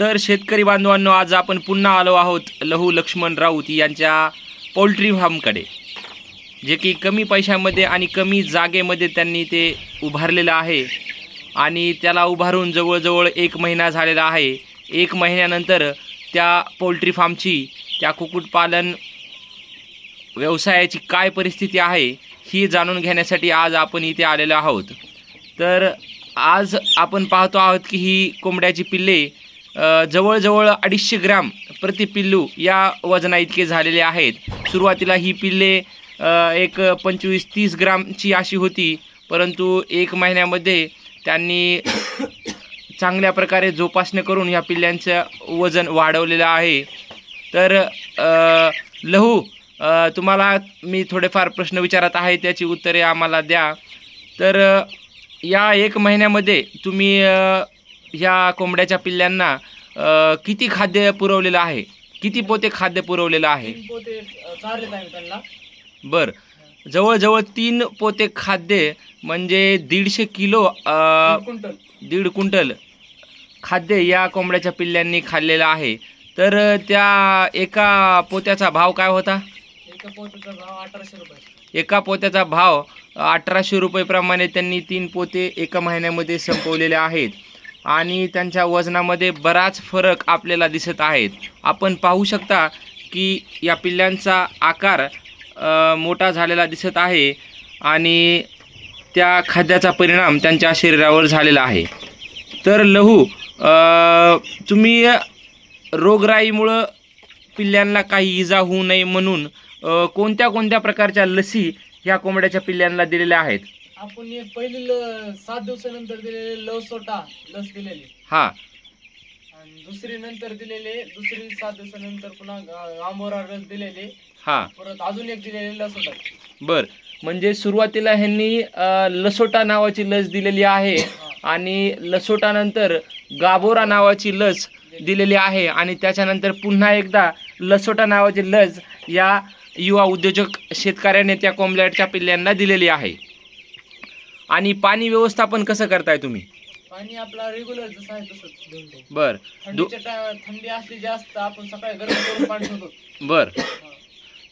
तर शेतकरी बांधवांनो आज आपण पुन्हा आलो आहोत लहू लक्ष्मण राऊत यांच्या पोल्ट्री फार्मकडे जे की कमी पैशामध्ये आणि कमी जागेमध्ये त्यांनी ते उभारलेलं आहे. आणि त्याला उभारून जवळजवळ एक महिना झालेला आहे. एक महिन्यानंतर त्या पोल्ट्री फार्मची त्या कुक्कुटपालन व्यवसायाची काय परिस्थिती आहे ही जाणून घेण्यासाठी आज आपण इथे आलेलो आहोत. तर आज आपण पाहतो आहोत की ही कोंबड्याची पिल्ले जवळजवळ अडीचशे ग्रॅम प्रति पिल्लू या वजना इतके झालेले आहेत. सुरुवातीला ही पिल्ले एक पंचवीस तीस ग्रामची अशी होती परंतु एक महिन्यामध्ये त्यांनी चांगल्या प्रकारे जोपासना करून ह्या पिल्ल्यांचं वजन वाढवलेलं आहे. तर लहू तुम्हाला मी थोडेफार प्रश्न विचारत आहे त्याची उत्तरे आम्हाला द्या. तर या एक महिन्यामध्ये तुम्ही ह्या कोंबड्याच्या पिल्ल्यांना किती खाद्य पुरवलेलं आहे? किती पोते खाद्य पुरवलेलं आहे? बर. जवळजवळ तीन पोते खाद्य म्हणजे दीडशे किलो दीड क्विंटल. खाद्य या कोंबड्याच्या पिल्ल्यांनी खाल्लेलं आहे. तर त्या एका पोत्याचा भाव काय होता? एका पोत्याचा भाव अठराशे रुपये. एका पोत्याचा भाव अठराशे रुपयेप्रमाणे त्यांनी तीन पोते एका महिन्यामध्ये संपवलेले आहेत. आणि त्यांच्या वजनामध्ये बराच फरक आपल्याला दिसत आहेत. आपण पाहू शकता की या पिल्ल्यांचा आकार मोठा झालेला दिसत आहे आणि त्या खाद्याचा परिणाम त्यांच्या शरीरावर झालेला आहे. तर लहू तुम्ही रोगराईमुळं पिल्ल्यांना काही इजा होऊ नये म्हणून कोणत्या कोणत्या प्रकारच्या लसी ह्या कोंबड्याच्या पिल्ल्यांना दिलेल्या आहेत? आपण एक पहिली ल- सात दिवसानंतर दिलेले लवसोटा लस दिलेली. हां. आणि दुसरी नंतर दिलेले दुसरी सात दिवसानंतर पुन्हा गा- आंबोरा लस दिलेली. हां. परत अजून एक दिलेली लसोटा बर. म्हणजे सुरुवातीला ह्यांनी अ, लसोटा नावाची लस दिलेली आहे आणि लसोटानंतर गाबोरा नावाची लस दिलेली आहे आणि त्याच्यानंतर पुन्हा एकदा लसोटा नावाची लस या युवा उद्योजक शेतकऱ्याने त्या कोंबड्याच्या पिल्ल्यांना दिलेली आहे. आणि पाणी व्यवस्थापन कसं करताय तुम्ही? पाणी आपला रेग्युलर जसं आहे तसंच टाइम बर. दो थंडीच्या टाय- थंडी असली जास्त आपण सकाळी गरम करून पाणी ठेवतो. बर.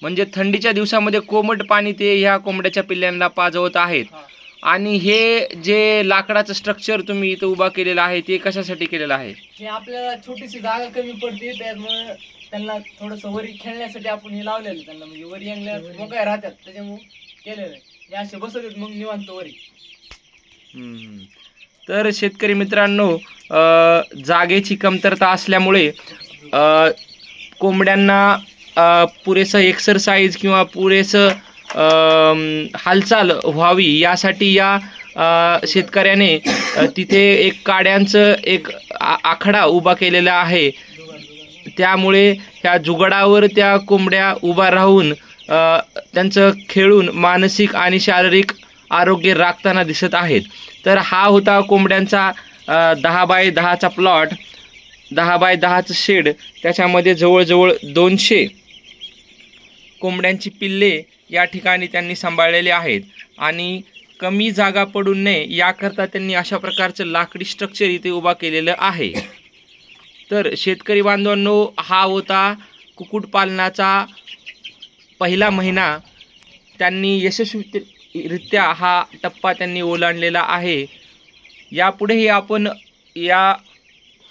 म्हणजे थंडीच्या दिवसामध्ये कोमट पाणी ते ह्या कोंबड्याच्या पिल्ल्यांना पाजवत आहेत. हा. आणि हे जे लाकडाचं स्ट्रक्चर तुम्ही इथं उभा केलेलं आहे ते कशासाठी केलेलं आहे? हे आपल्याला छोटीशी जागा कमी पडते त्यामुळे त्यांना थोडस वरी खेळण्यासाठी आपण हे लावलेलं आहे त्यांना. म्हणजे वरी आणल्या मग काय राहतात त्याच्यामुळे केलेलं आहे. हे असे बसत आहेत मग निवांत वरी हम्म. तर शेतकरी मित्रांनो अ, जागेची कमतरता असल्यामुळे अ, कोंबड्यांना अ, पुरेसं एक्सरसाइज किंवा पुरेसं अम, हालचाल व्हावी यासाठी या अ, शेतकऱ्याने अ, तिथे एक काड्यांचं एक आ- आखडा उभा केलेला आहे त्यामुळे ह्या जुगाडावर त्या कोंबड्या उभा राहून त्यांचं खेळून मानसिक आणि शारीरिक आरोग्य राखताना दिसत आहेत. तर हा होता कोंबड्यांचा दहा बाय दहाचा प्लॉट. दहा बाय दहाचं शेड. त्याच्यामध्ये जवळजवळ दोनशे कोंबड्यांची पिल्ले या ठिकाणी त्यांनी सांभाळलेले आहेत. आणि कमी जागा पडू नये याकरता त्यांनी अशा प्रकारचं लाकडी स्ट्रक्चर इथे उभा केलेलं आहे. तर शेतकरी बांधवांनो हा होता कुक्कुटपालनाचा पहिला महिना त्यांनी यशस्वीरित्या हा टप्पा त्यांनी ओलांडलेला आहे. यापुढेही आपण या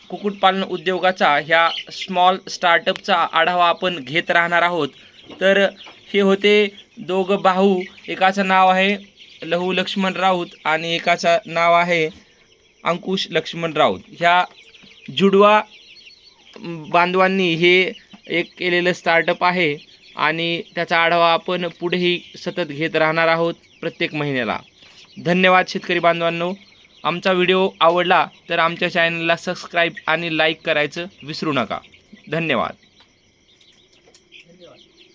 कुक्कुटपालन उद्योगाचा ह्या स्मॉल स्टार्टअपचा आढावा आपण घेत राहणार आहोत. तर हे होते दोघं भाऊ एकाचं नाव आहे लहू लक्ष्मण राऊत आणि एकाचं नाव आहे अंकुश लक्ष्मण राऊत. ह्या जुडवा बांधवांनी हे एक केलेलं स्टार्टअप आहे. आणि त्याचा आढावा आपण पुढेही सतत घेत राहणार आहोत प्रत्येक महिन्याला. धन्यवाद शेतकरी बांधवांनो. आमचा व्हिडिओ आवडला तर आमच्या चॅनलला सबस्क्राईब आणि लाईक करायचं विसरू नका. धन्यवाद.